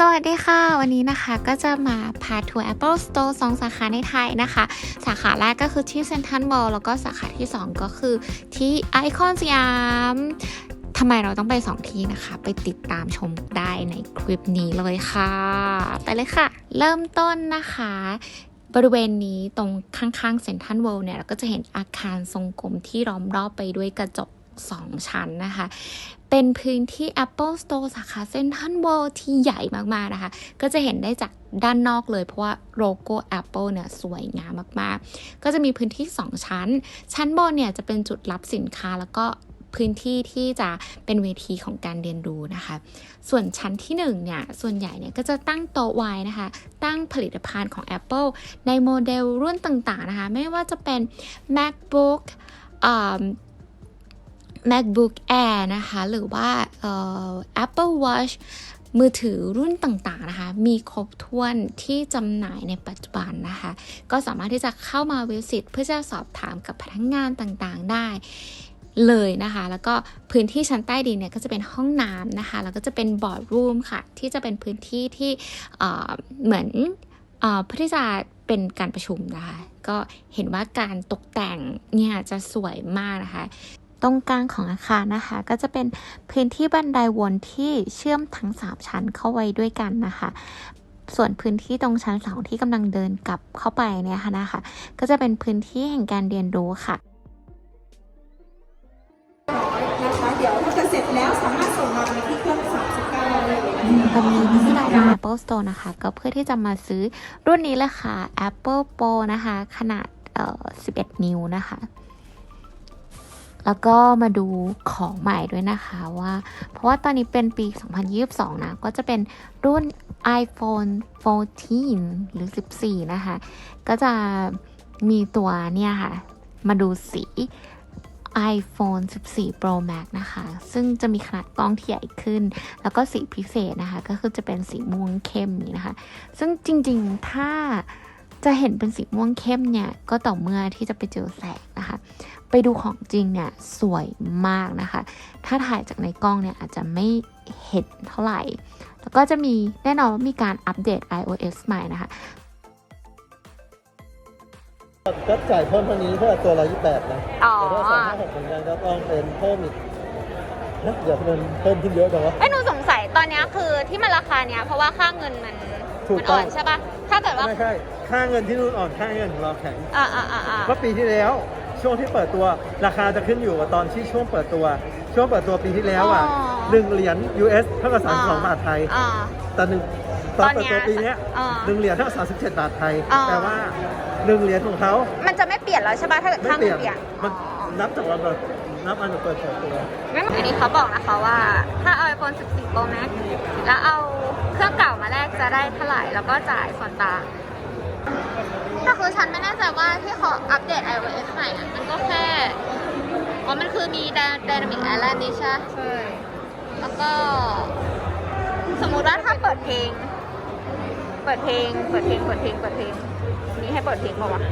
สวัสดีค่ะ วันนี้นะคะก็จะมาพาทัวร์ Apple Store 2 สาขาในไทยนะคะ สาขาแรกก็คือที่เซ็นทรัล l อลแล้วก็สาขาที่ 2 ก็คือที่ไอคอนสยามทำไมเราต้องไป 2 ที่นะคะ ไปติดตามชมได้ในคลิปนี้เลยค่ะ ไปเลยค่ะ เริ่มต้นนะคะบริเวณนี้ตรงข้างๆเซ็นทรัลเวิลด์เนี่ยเราก็จะเห็นอาคารทรงกลมที่ล้อมรอบไปด้วยกระจก 2 ชั้นนะคะ เป็นพื้นที่ Apple Store สาขาเซ็นทรัลเวิลด์ที่ใหญ่มากๆนะคะ ก็จะเห็นได้จากด้านนอกเลยเพราะว่าโลโก้ Apple เนี่ยสวยงามมากๆ ก็จะมีพื้นที่ 2 ชั้น ชั้นบนเนี่ยจะเป็นจุดรับสินค้าแล้วก็พื้นที่ที่จะเป็นเวทีของการเรียนรู้นะคะ ส่วนชั้นที่1เนี่ย ส่วนใหญ่เนี่ยก็จะตั้งโต๊ะไว้นะคะ ตั้งผลิตภัณฑ์ของ Apple ในโมเดลรุ่นต่างๆนะคะ ไม่ว่าจะเป็น MacBook อ่า MacBook Air นะคะ หรือว่า Apple Watch มือถือรุ่นต่างๆนะคะ มีครบถ้วนที่จำหน่ายในปัจจุบันนะคะ ก็สามารถที่จะเข้ามาวิสิตเพื่อจะสอบถามกับพนักงานต่างๆได้เลยนะคะ แล้วก็พื้นที่ชั้นใต้ดินเนี่ยก็จะเป็นห้องน้ำนะคะ แล้วก็จะเป็นบอร์ดรูมค่ะ ที่จะเป็นพื้นที่ที่เหมือนเพื่อที่จะเป็นการประชุมนะคะ ก็เห็นว่าการตกแต่งเนี่ยจะสวยมากนะคะ ตรงกลางของอาคารนะคะ ก็จะเป็นพื้นที่บันไดวนที่เชื่อมทั้ง 3 ชั้นเข้าไว้ด้วยกันนะคะส่วนพื้นที่ตรงชั้นสองที่กำลังเดินกลับเข้าไปเนี่ยค่ะนะคะ ก็จะเป็นพื้นที่แห่งการเรียนรู้ค่ะนะคะเดี๋ยวถ้าจะเสร็จแล้วสามารถส่งมาในที่เครื่อง39ได้เลยนะคะตรงนี้ที่เรามา Apple Store นะคะ ก็เพื่อที่จะมาซื้อรุ่นนี้แหละค่ะ Apple Pro นะคะ ขนาดเอ่อ11 นิ้วนะคะ แล้วก็มาดูของใหม่ด้วยนะคะว่า เพราะว่าตอนนี้เป็นปี 2022 นะ ก็จะเป็นรุ่น iPhone 14 หรือ 14 นะคะ ก็จะมีตัวเนี่ยค่ะ มาดูสี iPhone 14 Pro Max นะคะ ซึ่งจะมีขนาดกล้องที่ใหญ่ขึ้น แล้วก็สีพิเศษนะคะ ก็คือจะเป็นสีม่วงเข้มนี้นะคะ ซึ่งจริงๆ ถ้า จะเห็นเป็นสีม่วงเข้มเนี่ยก็ต่อเมื่อที่จะไปเจอแสงนะคะ ไปดูของจริงเนี่ยสวยมากนะคะ ถ้าถ่ายจากในกล้องเนี่ยอาจจะไม่เห็นเท่าไหร่ แล้วก็จะมีแน่นอนว่ามีการอัปเดต iOS ใหม่นะคะก็จ่ายเพิ่มเท่านี้เพื่อตัว 128 นะอ๋อแต่ถ้าสองห้าหกเหมือนกันก็ต้องเป็นเพิ่มอีกนะเดี๋ยวมันเพิ่มขึ้นเยอะจังวะไอ้ยหนูสงสัยตอนเนี้ยคือที่มันราคาเนี้ยเพราะว่าค่าเงินมันถูกมันต้อ่องอนใช่ปะถ้าเกิดว่าไม่ใช่ ค่าเงินที่นู่นอ่อนค่าเงินของเราแข็งอ่าอ่าอ่าอ่าเมื่อปีที่แล้วช่วงที่เปิดตัวราคาจะขึ้นอยู่กับตอนที่ช่วงเปิดตัว ช่วงเปิดตัวปีที่แล้วอะหนึ่งเหรียญ US เท่ากับ32บาทไทย อ่า แต่หนึ่งตอนตอนเปิดเนี้ยตัวปีเนี้ยอ่าหนึ่งเหรียญเท่ากับ37บาทไทยอ่าแต่ว่าหนึ่งเหรียญของเขามันจะไม่เปลี่ยนแล้วใช่ปะถ้าเกิดไม่ค่าเปเงิลี่ยนนเปลี่ยนมันนับจากวันเปิดนับอันเปิดเผยตัว งั้นอันนี้เขาบอกนะคะว่า ถ้าเอา iPhone 14 Pro Max แล้วเอาเครื่องเก่ามาแลกจะได้เท่าไหร่ แล้วก็จ่ายส่วนต่างแต่ คือฉันไม่แน่ใจว่าที่เขาอัปเดต iOS ใหม่อะมันก็แค่ อ๋อ มันคือมี Dynamic Island นี่ใช่ใช่ แล้วก็ สมมุติว่าถ้าเปิดเพลง เปิดเพลง เปิดเพลง เปิดเพลง เปิดเพลง นี่ให้เปิดเพลงเปล่าวะ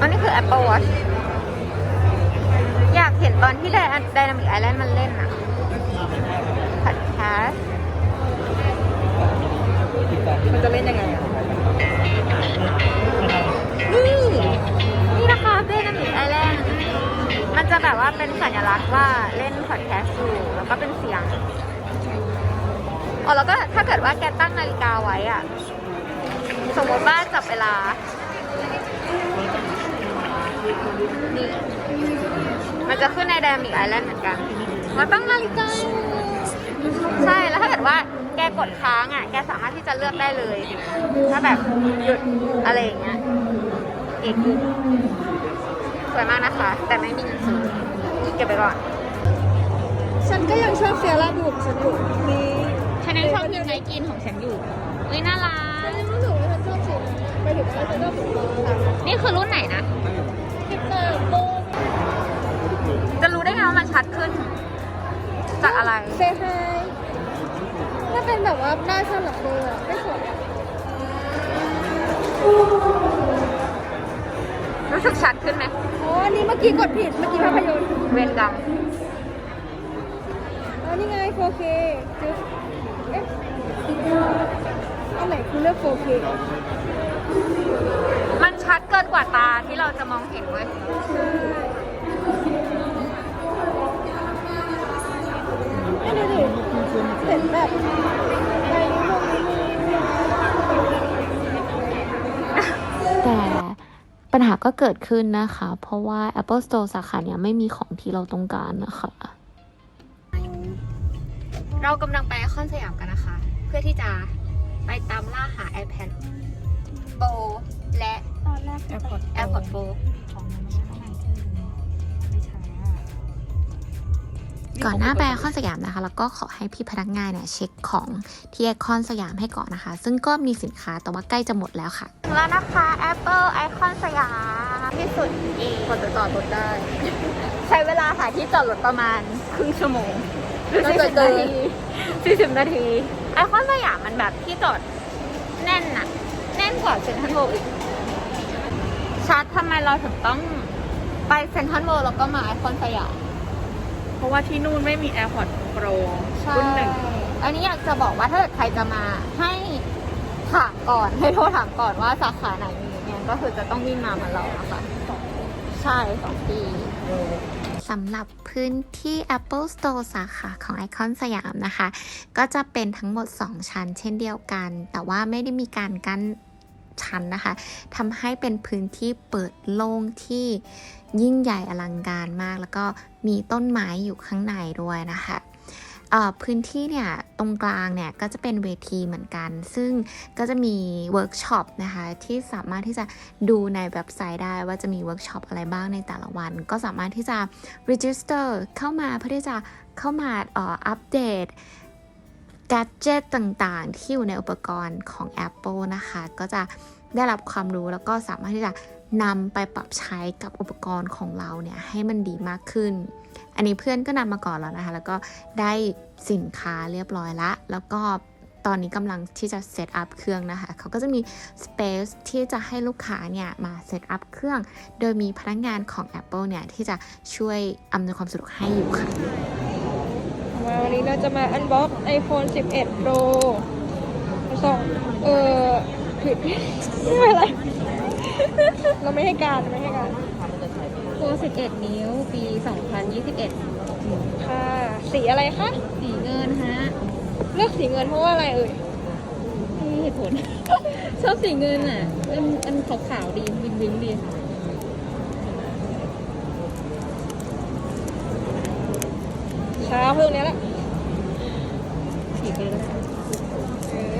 อันนี้คือ Apple Watch อยากเห็นตอนที่ Dynamic Island มันเล่นอะ Podcast มันจะเล่นยังไงอะนี่นี่นะคะ Dynamic Island มันจะแบบว่าเป็นสัญลักษณ์ว่าเล่น podcast อยู่แล้วก็เป็นเสียงอ๋อแล้วก็ถ้าเกิดว่าแกตั้งนาฬิกาไว้อะ สมมติว่าจับเวลานี่มันจะขึ้นใน Dynamic Island เหมือนกันมาตั้งนาฬิกา ใช่ แล้วถ้าเกิดว่า กกดค้างอะ แกสามารถที่จะเลือกได้เลย ถ้าแบบหยุดอะไรอย่างเงี้ยเอกอยู่สวยมากนะคะ แต่ไม่มีเงินซื้อเก็บไปก่อน ฉันก็ยังชอบเฟียร่าบุกฉันอยู่นี่ฉันยังชอบยูไนกินของฉันอยู่อุ้ยน่ารัฉักนยังรู้สึกว่าฉันชอบสีไปถึงว่าฉันชอบสีฟ้าค่ะนี่คือรุ่นไหนนะคิดเตอร์โบจะรู้ได้ไงว่ามันชัดขึ้น จากอะไร เซฮายถ้าเป็น แบบว่าหน้าข้างหลังเบอร์อะไม่สวยอะรู้สึกชัดขึ้นไหมอ๋ออันนี้เมื่อกี้กดผิด เมื่อกี้ภาพยนตร์เวนกรรมอ๋อนี่ไง 4K จึ๊บเอ๊ะอันไหนคือเลือก 4K มันชัดเกินกว่าตาที่เราจะมองเห็นเว้ยนี่ดูดิเห็นแบบในนี้มุมนี้มี แต่ปัญหา ก็เกิดขึ้นนะคะ เพราะว่า Apple Store สาขาเนี้ยไม่มีของที่เราต้องการนะคะ เรากำลังไปไอคอนสยามกันนะคะ เพื่อที่จะไปตามล่าหา iPad Pro และตอนแรก AirPods AirPods ก่อนหน้าไปไอคอนสยามนะคะ แล้วก็ขอให้พี่พนักงานเนี่ยเช็คของที่ไอคอนสยามให้ก่อนนะคะ ซึ่งก็มีสินค้าแต่ว่าใกล้จะหมดแล้วค่ะถึงแล้วนะคะ Apple ไอคอนสยามที่สุดเองกว่าจะจอดรถได้ ใช้เวลาหาที่จอดรถประมาณครึ่งชั่วโมงหรือสี่สิบนาทีสี่สิบนาทีไอคอนสยามมันแบบที่จอดแน่นอะแน่นกว่าเซ็นทรัลโวลด์อีกชาร์จทำไมเราถึงต้องไปเซ็นทรัลโวลด์แล้วก็มาไอคอนสยามเพ ราะว่าที่นู่นไม่มี AirPods Pro ใช่รุ่นหนึ่งอันนี้อยากจะบอกว่าถ้าเกิดใครจะมาให้ถามก่อนให้โทรถามก่อนว่าสาขาไหนมีเนี่ยก็คือจะต้องวิ่งมาเหมือนเรานะคะใช่สองปีสำหรับพื้นที่ Apple Store สาขาของไอคอนสยามนะคะ ก็จะเป็นทั้งหมด 2 ชั้นเช่นเดียวกัน แต่ว่าไม่ได้มีการกั้น ชั้นนะคะทำให้เป็นพื้นที่เปิดโล่งที่ยิ่งใหญ่อลังการมาก แล้วก็มีต้นไม้อยู่ข้างในด้วยนะคะพื้นที่เนี่ยตรงกลางเนี่ยก็จะเป็นเวทีเหมือนกัน ซึ่งก็จะมีเวิร์กช็อปนะคะที่สามารถที่จะดูในเว็บไซต์ได้ว่าจะมีเวิร์กช็อปอะไรบ้างในแต่ละวัน ก็สามารถที่จะ register เข้ามาเพื่อที่จะเข้ามาอัปเดต g a d g e t ต่างๆ ที่อยู่ในอุปกรณ์ของ Apple นะคะ ก็จะได้รับความรู้แล้วก็สามารถที่จะนำไปปรับใช้กับอุปกรณ์ของเราเนี่ยให้มันดีมากขึ้น อันนี้เพื่อนก็นำมาก่อนแล้วนะคะ แล้วก็ได้สินค้าเรียบร้อยละ แล้วก็ตอนนี้กำลังที่จะเซตอัพเครื่องนะคะ เขาก็จะมี Space ที่จะให้ลูกค้าเนี่ยมาเซตอัพเครื่อง โดยมีพนักงานของ Apple เนี่ยที่จะช่วยอำนวยความสะดวกให้อยู่ค่ะ นนี้เราจะมาอันบ็อก iPhone 11 Pro สองเออผิดไม่เป็นไร เราไม่ให้การไม่ให้การโปร11 นิ้ว ปี 2021 ค่ะ สีอะไรคะ สีเงินฮะ เลือกสีเงินเพราะว่าอะไรเอ่ยมีเหตุผล ชอบสีเงินอะอันอันขาวๆดี วิงวิงดีช้าเพิ่งนี้แหละ สีไปเลย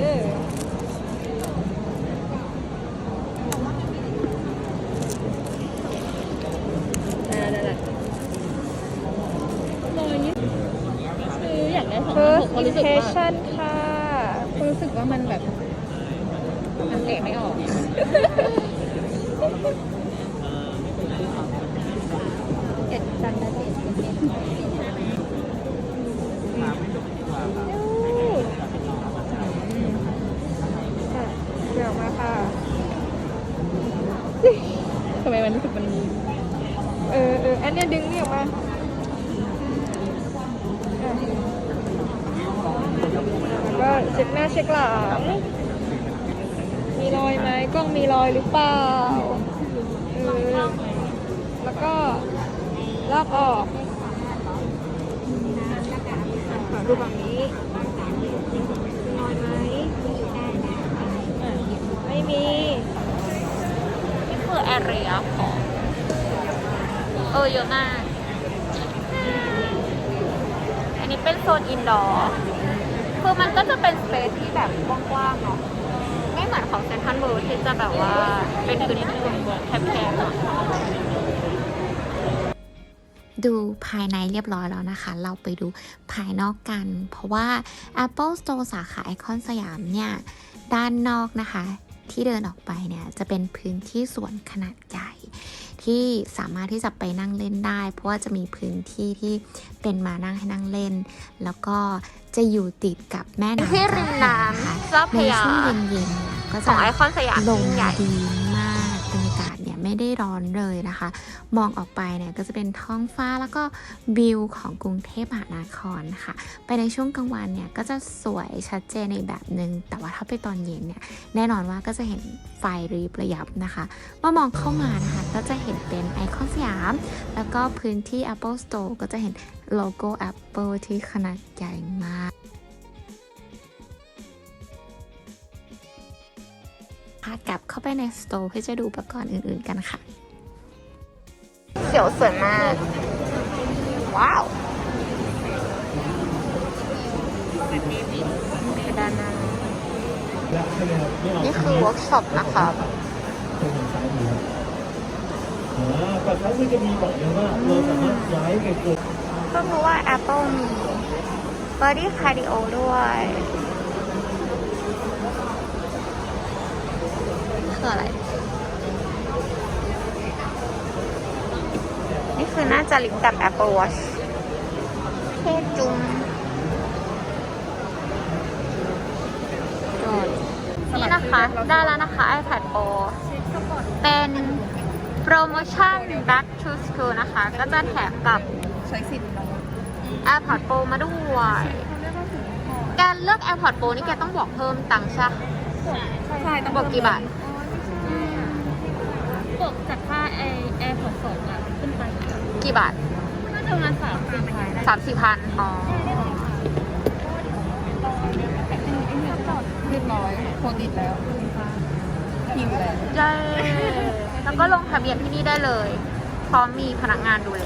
เออ อ่าได้ละรอยนี้คืออยากได้สอง First เพราะรู้สึกว่า impression ค่ะ รู้สึกว่ามันแบบ มันแกะไม่ออก เก็ดจันได้เจ็ดเจ็ด ค่ะเดี๋ยวมาค่ะ ทำไมมันรู้สึกมัน เออเอออันเนี้ยดึงนี่ออกมาอะแล้วก็เช็คหน้าเช็คหลัง มีรอยไหมกล้องมีรอยหรือเปล่าเออแล้วก็ลอกออกดูฝั่งนี้มีรอยไหมไม่มีนี่คือแอเรียของเออเยอะมาก อันนี้เป็นโซนอินดอร์ คือมันก็จะเป็นสเปซที่แบบกว้างๆเนาะไม่เหมือนของเซนทรัลเวิลด์ที่จะแบบว่าเป็นพื้นที่แคบๆอะดูภายในเรียบร้อยแล้วนะคะ เราไปดูภายนอกกัน เพราะว่า Apple Store สาขาไอคอนสยามเนี่ย ด้านนอกนะคะ ที่เดินออกไปเนี่ย จะเป็นพื้นที่สวนขนาดใหญ่ ที่สามารถที่จะไปนั่งเล่นได้ เพราะว่าจะมีพื้นที่ที่เป็นมานั่งให้นั่งเล่น แล้วก็จะอยู่ติดกับแม่น้ำที่ริมน้นะคะำเจ้าพในระยาช่วงเย็นๆเนี่ยก็ขจะองไอคอนสยามลมยิ่งใหญ่ดีมากบ รรยากาศเนี่ยไม่ได้ร้อนเลยนะคะ มองออกไปเนี่ยก็จะเป็นท้องฟ้าแล้วก็วิวของกรุงเทพมหานครค่ะ ไปในช่วงกลางวันเนี่ยก็จะสวยชัดเจนในแบบหนึ่งแต่ว่าถ้าไปตอนเย็นเนี่ยแน่นอนว่าก็จะเห็นไฟรีบระยับนะคะเมื่อมองเข้ามานะคะก็จะเห็นเป็นไอคอนสยาม แล้วก็พื้นที่ Apple Store ก็จะเห็นโลโก้ Apple ที่ขนาดใหญ่มาก พากลับเข้าไปในสโตร์เพื่อจะดูอุปกรณ์อื่นๆกันค่ะ เขียวสวยมาก ว้าวด้านหน้านี่คือเวิร์กช็อปนะคะกับเขาคือจะมีบอกเลยว่าเราสามารถย้ายไปกดเพิ่งรู้ว่า Apple มี Body Cardio ด้วย คืออะไร นี่คือน่าจะลิงก์กับ Apple Watch เท่จุงนี่นะคะ ได้แล้วนะคะ iPad Pro เป็นโปรโมชั่น Back to School นะคะ ก็จะแถมกับใช้สิทธิ์น้อง AirPod Pro มาด้วยแกเลือก AirPod Pro นี่แกต้องบอกเพิ่มตังค์ใช่ปะใช่ต้องบอกกี่บาทบว กจากค่าแอร์แอร์ของสองอะขึ้นไปกี่บาทน่าจะประมาณสามสี่พันสามสี่พันอ๋อเรียบร้อยโคติดแล้วหิวแล้วเย้แล้วก็ลงทะเบียนที่นี่ได้เลย พร้อมมีพนักงานดูแล